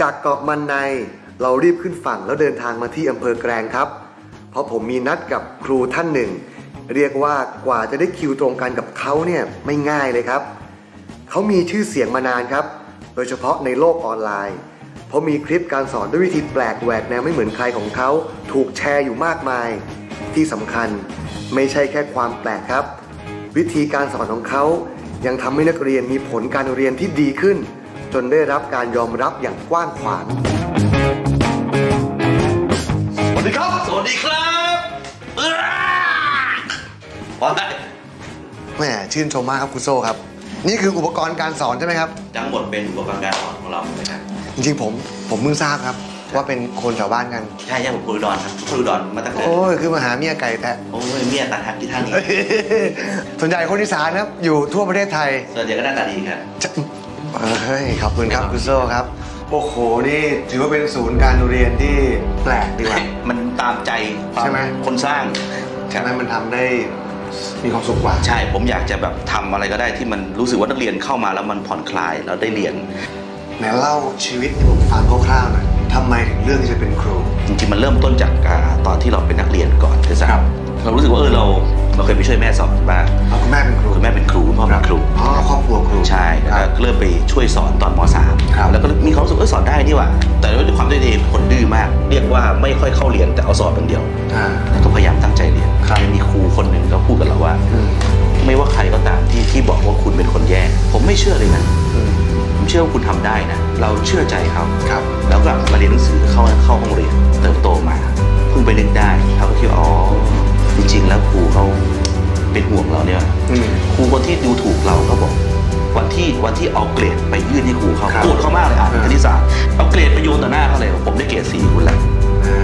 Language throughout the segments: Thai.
จากเกาะมันในเรารีบขึ้นฝั่งแล้วเดินทางมาที่อำเภอแกลงครับ เพราะผมมีนัดกับครูท่านหนึ่ง เรียกว่ากว่าจะได้คิวตรงกันกับเขาเนี่ยไม่ง่ายเลยครับ เขามีชื่อเสียงมานานครับ โดยเฉพาะในโลกออนไลน์ เพราะมีคลิปการสอนด้วยวิธีแปลกแหวกแนวไม่เหมือนใครของเขา ถูกแชร์อยู่มากมาย ที่สำคัญไม่ใช่แค่ความแปลกครับ วิธีการสอนของเขายังทำให้นักเรียนมีผลการเรียนที่ดีขึ้น จนได้รับการยอมรับอย่างกว้างขวาง สวัสดีครับ สวัสดีครับเอ้อพอได้แหมชื่นชมมากครับคุณโซ่ครับ นี่คืออุปกรณ์การสอนใช่ไหมครับ ทั้งหมดเป็นอุปกรณ์การสอนของเรานะครับ จริงๆผมผมเพิ่งทราบครับ ว่าเป็นคนแถวบ้านกัน ใช่ใช่ผมครูดอนครับครูดอนมาตั้งแต่โอ้ยคือมาหาเมียไก่แท้โอ้ยเมียตาทักที่ท่านี้ส่วนใหญ่คนอีสานนะครับอยู่ทั่วประเทศไทยส่วนใหญ่ก็หน้าตาดีครับจะ เฮ้ยขอบคุณครับคุณโซ่ครับ โอ้โห นี่ถือว่าเป็นศูนย์การเรียนที่แปลกดีว่ะ มันตามใจความใช่ไหม คนสร้างใช่ไหมมันทำได้มีความสุขกว่า ใช่ผมอยากจะแบบทำอะไรก็ได้ที่มันรู้สึกว่านักเรียนเข้ามาแล้วมันผ่อนคลายแล้วได้เรียน ไหนเล่าชีวิตให้ผมฟังคร่าวๆหน่อยทำไมถึงเลือกที่จะเป็นครู จริงๆมันเริ่มต้นจากอ่าตอนที่เราเป็นนักเรียนก่อนคือสัครับ เรารู้สึกว่าเออเราเราเคยไปช่วยแม่สอนที่บ้านเอาคุณแม่เป็นครูคุณแม่เป็นครูคุณพ่อเป็นครูอ๋อครอบครัวครู ใช่แล้วคก็รับเริ่มไปช่วยสอนตอนม .3 ครับแล้วก็มีความรู้สึกเออสอนได้นี่หว่า แต่ด้วยความที่เด็กคนดื้อมาก เรียกว่าไม่ค่อยเข้าเรียนแต่เอาสอบอย่างเดียว อ่าแล้วก็พยายามตั้งใจเรียนครับ มีครูคนหนึ่งก็พูดกับเราว่า อืมไม่ว่าใครก็ตามที่ที่บอกว่าคุณเป็นคนแย่ ผมไม่เชื่อเลยนะ อืมผมเชื่อว่าคุณทำได้นะ เราเชื่อใจเขา ครับ แล้วก็มาเรียนหนังสือเข้าเข้าห้องเรียน เติบโตมาเพิ่งไปนึกได้เขาก็คิดว่าอ๋อ จริงๆ แล้วครูเขาเป็นห่วงเราเนี่ยอืม ครูคนที่ดูถูกเราก็บอก วันที่วันที่เอาเกรดไปยื่นให้ครูเขาครับโกรธเขามากเลยอ่านอ่าคณิตศาสตร์เอาเกรดไปโยนต่อหน้าเขาเลยบอกผมได้เกรดสี่คุณแล้วอ่า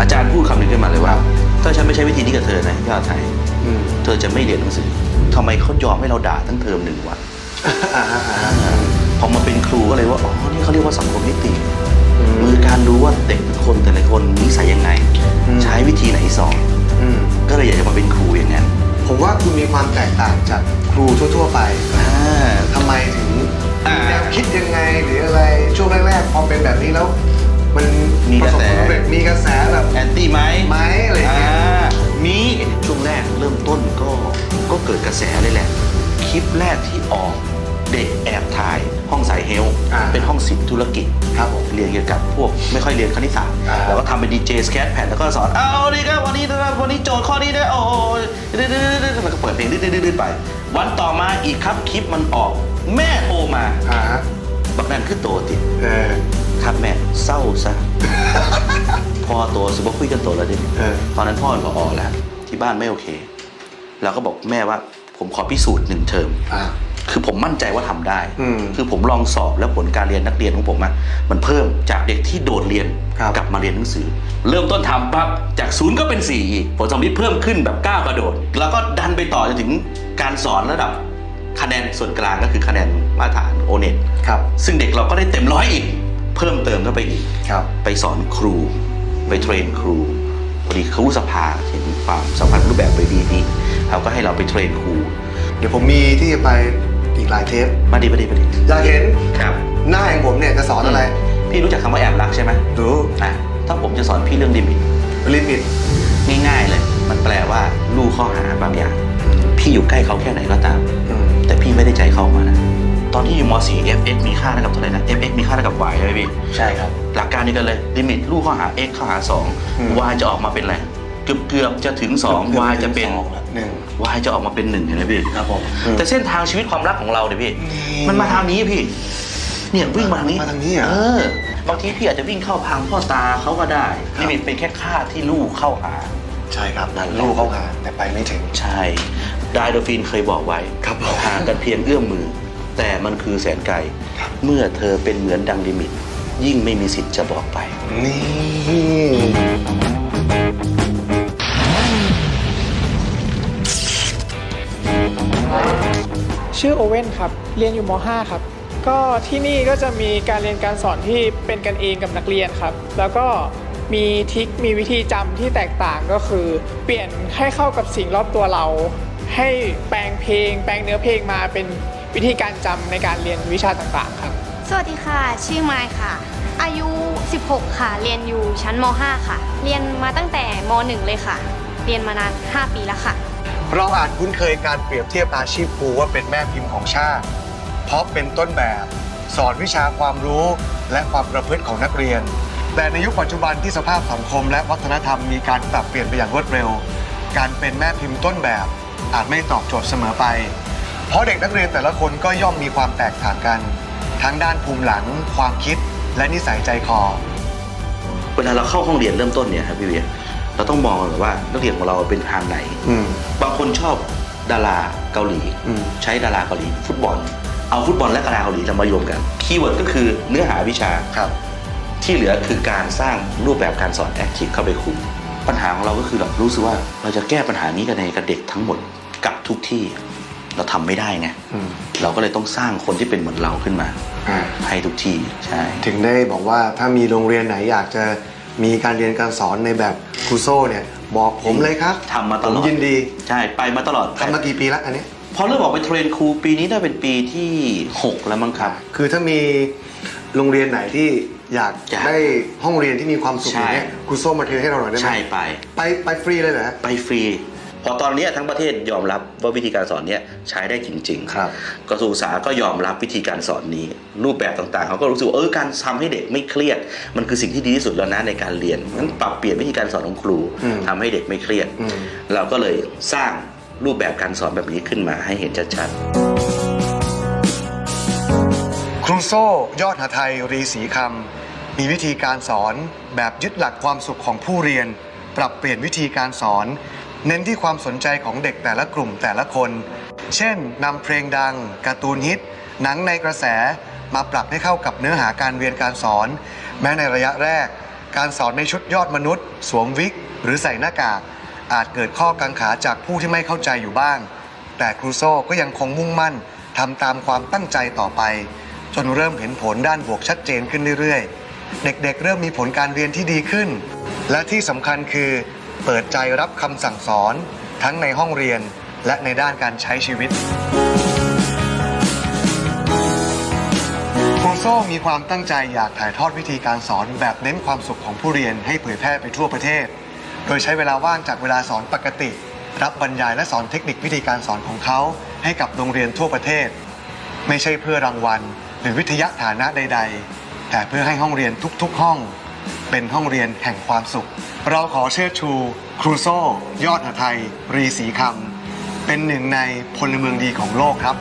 อาจารย์พูดคำหนึ่งขึ้นมาเลยว่า ถ้าฉันไม่ใช้วิธีนี้กับเธอนะยอดไทยอืมเธอจะไม่เรียนหนังสือทำไมเขายอมให้เราด่าทั้งเทอมหนึ่งวัน อ่าอ่าอ่าพอมาเป็นครูก็เลยว่า อ๋อ นี่เขาเรียกว่าสังคมนิติอืมมือการรู้ว่าเด็กทุกคนแต่ละคนนิสัยยังไง อืม ใช้วิธีไหนสอน อืม ก็เลยอยากจะมาเป็นครูอย่างนั้นผมว่าคุณมีความแตกต่างจากครูทั่ว ๆ ไปอ่าทำไมถึงอ่าแนวคิดยังไงหรืออะไรช่วงแรกๆพอเป็นแบบนี้แล้ว มันมีปกระระสบแสความสำเร็จมีกระแสแบบแอนตี้ไหมไหมอะไรอย่างเงี้ยอ่ามีช่วงแรกเริ่มต้นก็ก็เกิดกระแสเลยแหละ คลิปแรกที่ออก เด็กแอบถ่ายห้องสายเฮลท์อ่าเป็นห้องสิบธุรกิจครับผมเรียนเกี่ยวกับพวกไม่ค่อยเรียนคณิตศาสตร์อ่าแล้วก็ทำเป็นดีเจสแคทแผ่นแล้วก็สอนเอาดีครับวันนี้นะครับวันนี้โจทย์ข้อนี้นะโอ้ยดื้อๆๆๆแล้วก็เปิดเพลงดื้อๆๆๆไป วันต่อมาอีกครับคลิปมันออก แม่โทรมาอ่าฮะบักนั่นขึ้นโตติดเออครับแม่เศร้าซะพ่อโตสุบคุยกันโตแล้วดิเออตอนนั้นพ่อเป็นผอแล้ว ที่บ้านไม่โอเคเราก็บอกแม่ว่าผมขอพิสูจน์หนึ่งเทอมอ่า คือผมมั่นใจว่าทำได้อืมคือผมลองสอบแล้วผลการเรียนนักเรียนของผมอะมันเพิ่มจากเด็กที่โดดเรียนครับกลับมาเรียนหนังสือ เริ่มต้นทำปั๊บจากศูนย์ก็เป็น4อีกผลสำลิดเพิ่มขึ้นแบบก้าวกระโดด แล้วก็ดันไปต่อจนถึงการสอนระดับคะแนนส่วนกลางก็คือคะแนนมาตรฐานโอเน็ตครับซึ่งเด็กเราก็ได้เต็มร้อยอีก เพิ่มเติมเข้าไปอีกครับไปสอนครู ไปเทรนครูพอดีครูสภาเห็นความสัมพันธ์รูปแบบไปดีดีเขาก็ให้เราไปเทรนครู เดี๋ยวผมมีที่จะไป อีกหลายเทปมาดีมาดีมาดีอยากเห็นครับ หน้าของผมเนี่ยจะสอนอะไร พี่รู้จักคำว่าแอบรักใช่ไหมดูอะถ้าผมจะสอนพี่เรื่องลิมิตลิมิตง่ายๆเลย มันแปลว่าลู่ข้อหาบางอย่าง พี่อยู่ใกล้เขาแค่ไหนก็ตามอืมแต่พี่ไม่ได้ใจเข้ามานะตอนที่อยู่ม .4 fx มีค่าเท่ากับเท่าไหร่นะ fx มีค่าเท่ากับ y ใช่ไหมพี่ ใช่ครับ หลักการนี้กันเลย ลิมิตลู่ข้อหา x ข้อหาอืม2 y จะออกมาเป็นอะไร เกือบเกือบๆจะถึง 2 y จะเป็น หนึ่ง y จะออกมาเป็นหนึ่งเห็นไหมพี่ครับผมแต่เส้นทางชีวิตความรักของเราเนี่ยพี่นี่มันมาทางนี้พี่ เนี่ยวิ่งมาทางนี้มาทางนี้เหรอเออบางทีพี่อาจจะวิ่งเข้าพังพ่อตาเขาก็ได้ครับลิมิตเป็นแค่ค่าที่ลูกเข้าหาใช่ครับนั่นแหละลูกเขาหาแต่ไปไม่ถึงใช่ไดโดฟินเคยบอกไว้ครับผมห่างกันเพียงเอื้อมมือ แต่มันคือแสนไกล เมื่อเธอเป็นเหมือนดังลิมิต ยิ่งไม่มีสิทธิ์จะบอกไป นี่ ชื่อโอเว่นครับ เรียนอยู่ม .5 ครับ ก็ที่นี่ก็จะมีการเรียนการสอนที่เป็นกันเองกับนักเรียนครับ แล้วก็มีทิค มีวิธีจำที่แตกต่างก็คือ เปลี่ยนให้เข้ากับสิ่งรอบตัวเรา ให้แปลงเพลง แปลงเนื้อเพลงมาเป็นวิธีการจำในการเรียนวิชาต่างๆครับ สวัสดีค่ะ ชื่อไมค์ค่ะ อายุ 16 ค่ะ เรียนอยู่ชั้นม .5 ค่ะ เรียนมาตั้งแต่ม .1 เลยค่ะ เรียนมานาน 5 ปีแล้วค่ะ เราอาจคุ้นเคยการเปรียบเทียบอาชีพครูว่าเป็นแม่พิมพ์ของชาติ เพราะเป็นต้นแบบ สอนวิชาความรู้และความประพฤติของนักเรียน แต่ในยุคปัจจุบันที่สภาพสังคมและวัฒนธรรมมีการปรับเปลี่ยนไปอย่างรวดเร็ว การเป็นแม่พิมพ์ต้นแบบ อาจไม่ตอบโจทย์เสมอไป เพราะเด็กนักเรียนแต่ละคนก็ย่อมมีความแตกต่างกัน ทั้งด้านภูมิหลัง ความคิด และนิสัยใจคอ เวลาเราเข้าห้องเรียนเริ่มต้นเนี่ยครับพี่เวีย เราต้องมองก่อนว่านักเรียนของเราเป็นทางไหน อืม บางคนชอบดาราเกาหลี อืม ใช้ดาราเกาหลี ฟุตบอล เอาฟุตบอลและดาราเกาหลีมารวมกันคีย์เวิร์ดก็คือเนื้อหาวิชา ครับ ที่เหลือคือการสร้างรูปแบบการสอนแอคทีฟเข้าไปคุมปัญหาของเราก็คือเรารู้สึกว่าเราจะแก้ปัญหานี้กันในกับเด็กทั้งหมดกับทุกที่ เราทำไม่ได้ไงอืม เราก็เลยต้องสร้างคนที่เป็นเหมือนเราขึ้นมา อ่า ให้ทุกที่ใช่ ถึงได้บอกว่าถ้ามีโรงเรียนไหนอยากจะ มีการเรียนการสอนในแบบครูโซ่เนี่ยบอกผมเลยครับทำมาตผมลอดยินดีใช่ไปมาตลอดทำมากี่ปีแล้วอันนี้ พอเริ่มออกไปเทรนครูปีนี้ได้เป็นปีที่ 6 แล้วมั้งครับ คือถ้ามีโรงเรียนไหนที่อยากอยากได้ห้องเรียนที่มีความสุขใช่อย่างเงี้ยครูโซ่มาเทรนให้เราหน่อยได้ไหมใช่ไป ไปไปฟรีเลยเหรอฮะ ไปฟรีพ อตอนเนี้ยทั้งประเทศยอมรับว่าวิธีการสอนเนี้ยใช้ได้จริง ๆ ครับกระทรวงศึกษาก็ยอมรับวิธีการสอนนี้ รูปแบบต่างๆเขาก็รู้สึกว่าเออการทำให้เด็กไม่เครียด มันคือสิ่งที่ดีที่สุดแล้วนะในการเรียนงั้นปรับเปลี่ยนวิธีการสอนของครูอืมทำให้เด็กไม่เครียดอืมเราก็เลยสร้างรูปแบบการสอนแบบนี้ขึ้นมาให้เห็นชัดครูโซ่ยอดหาไทยรีศรีคำมีวิธีการสอนแบบยึดหลักความสุขของผู้เรียน ปรับเปลี่ยนวิธีการสอน เน้นที่ความสนใจของเด็กแต่ละกลุ่มแต่ละคน เช่นนำเพลงดัง การ์ตูนฮิต หนังในกระแส มาปรับให้เข้ากับเนื้อหาการเรียนการสอน แม้ในระยะแรก การสอนในชุดยอดมนุษย์ สวมวิก หรือใส่หน้ากาก อาจเกิดข้อกังขาจากผู้ที่ไม่เข้าใจอยู่บ้าง แต่ครูโซ่ก็ยังคงมุ่งมั่นทำตามความตั้งใจต่อไป จนเริ่มเห็นผลด้านบวกชัดเจนขึ้นเรื่อยๆ เด็กๆ เริ่มมีผลการเรียนที่ดีขึ้น และที่สำคัญคือ เปิดใจรับคำสั่งสอน ทั้งในห้องเรียนและในด้านการใช้ชีวิตครูโซ่มีความตั้งใจอยากถ่ายทอดวิธีการสอนแบบเน้นความสุขของผู้เรียนให้เผยแพร่ไปทั่วประเทศ โดยใช้เวลาว่างจากเวลาสอนปกติ รับบรรยายและสอนเทคนิควิธีการสอนของเขาให้กับโรงเรียนทั่วประเทศ ไม่ใช่เพื่อรางวัล หรือวิทยาฐานะใด ๆ แต่เพื่อให้ห้องเรียนทุกๆ ห้อง เป็นห้องเรียนแห่งความสุข เราขอเชิดชู ครูโซ่ ยอดหไทยรีศรีคำเป็นหนึ่งในพลเมืองดีของโลกครับ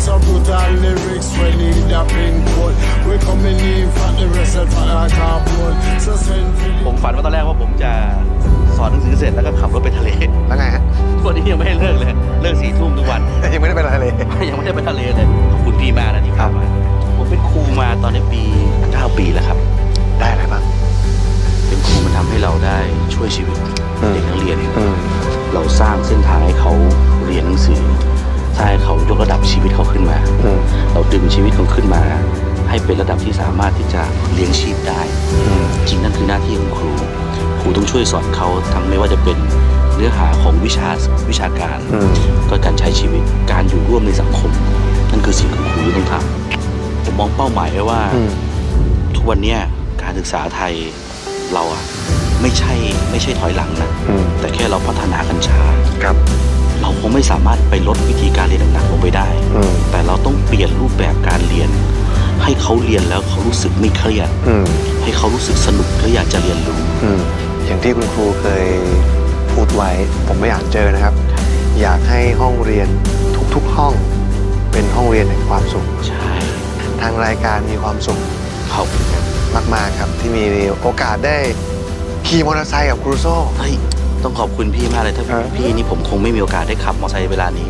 some brutal lyrics when need a pin code. We coming in for the rest of our cardboard. So send for ๆผมฝันว่าตอนแรกว่าผมจะสอนหนังสือเสร็จแล้วก็ขับรถไปทะเลแล้วไงฮะวันนี้ยังไม่ให้เลิกเลย เลิกสี่ทุ่มทุกวัน ยังไม่ได้ไปทะเล ยังไม่ได้ไปทะเลเลยขอบคุณพี่มากนะที่พามาผมเป็นครูมาตอนนี้ปี9ปีแล้วครับ ได้อะไรบ้าง เป็นครูมันทำให้เราได้ช่วยชีวิตอืมเด็กนักเรียนอืมเราสร้างเส้นทางให้เขาเรียนหนังสือสร้าง ให้เขายกระดับชีวิตเขาขึ้นมา อืม เราดึงชีวิตเขาขึ้นมา ให้เป็นระดับที่สามารถที่จะเลี้ยงชีพได้ อืม จริงนั่นคือหน้าที่ของครู ครูต้องช่วยสอนเขาทั้งไม่ว่าจะเป็นเนื้อหาของวิชาวิชาการ อืม ก็การใช้ชีวิตการอยู่ร่วมในสังคม นั่นคือสิ่งที่ครูต้องทำผมมองเป้าหมายไว้ว่า อืม ทุกวันเนี้ยการศึกษาไทยเราอะไม่ใช่ไม่ใช่ถอยหลังนะ อืม แต่แค่เราพัฒนากันช้า ครับ เราคงไม่สามารถไปลดวิธีการเรียนหนักๆลงไปได้ อืมแต่เราต้องเปลี่ยนรูปแบบการเรียน ให้เขาเรียนแล้วเขารู้สึกไม่เครียด อืมให้เขารู้สึกสนุกและอยากจะเรียนรู้ อืมอย่างที่คุณครูเคยพูดไว้ ผมไม่อยากเจอนะครับ อยากให้ห้องเรียนทุกๆห้อง เป็นห้องเรียนแห่งความสุข ใช่ทางรายการมีความสุขขอบคุณครับมากๆครับ ที่มีโอกาสได้ขี่มอเตอร์ไซค์กับครูโซ่ เฮ้ย ต้องขอบคุณพี่มากเลยถ้าครับพี่นี่ผมคงไม่มีโอกาสได้ขับมอเตอร์ไซค์เวลานี้